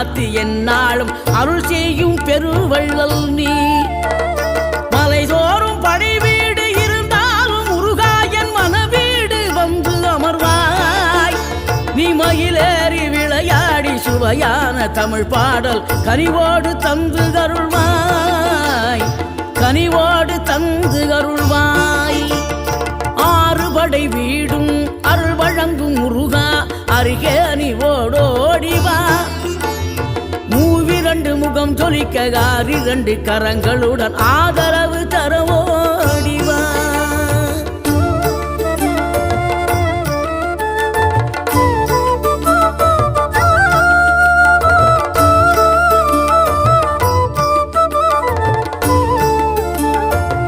காத்து என்னாலும் அருள் செய்யும் பெருவள்ளல் நீ. மலைதோறும் படை வீடு இருந்தாலும் முருகாயன் மனவீடு வந்து அமர்வாய். நீ மயிலேறி விளையாடி சுவையான தமிழ் பாடல் கனிவோடு தந்து அருள்வாய். கனிவோடு தந்து அருள்வாய். ஆறுபடை வீடும் அருள் வழங்கும் முருகா அருகே நீ ஓடோடி சொர்க்கம் முகம் ஜொலிக்க இரண்டு கரங்களுடன் ஆதரவு தரவோ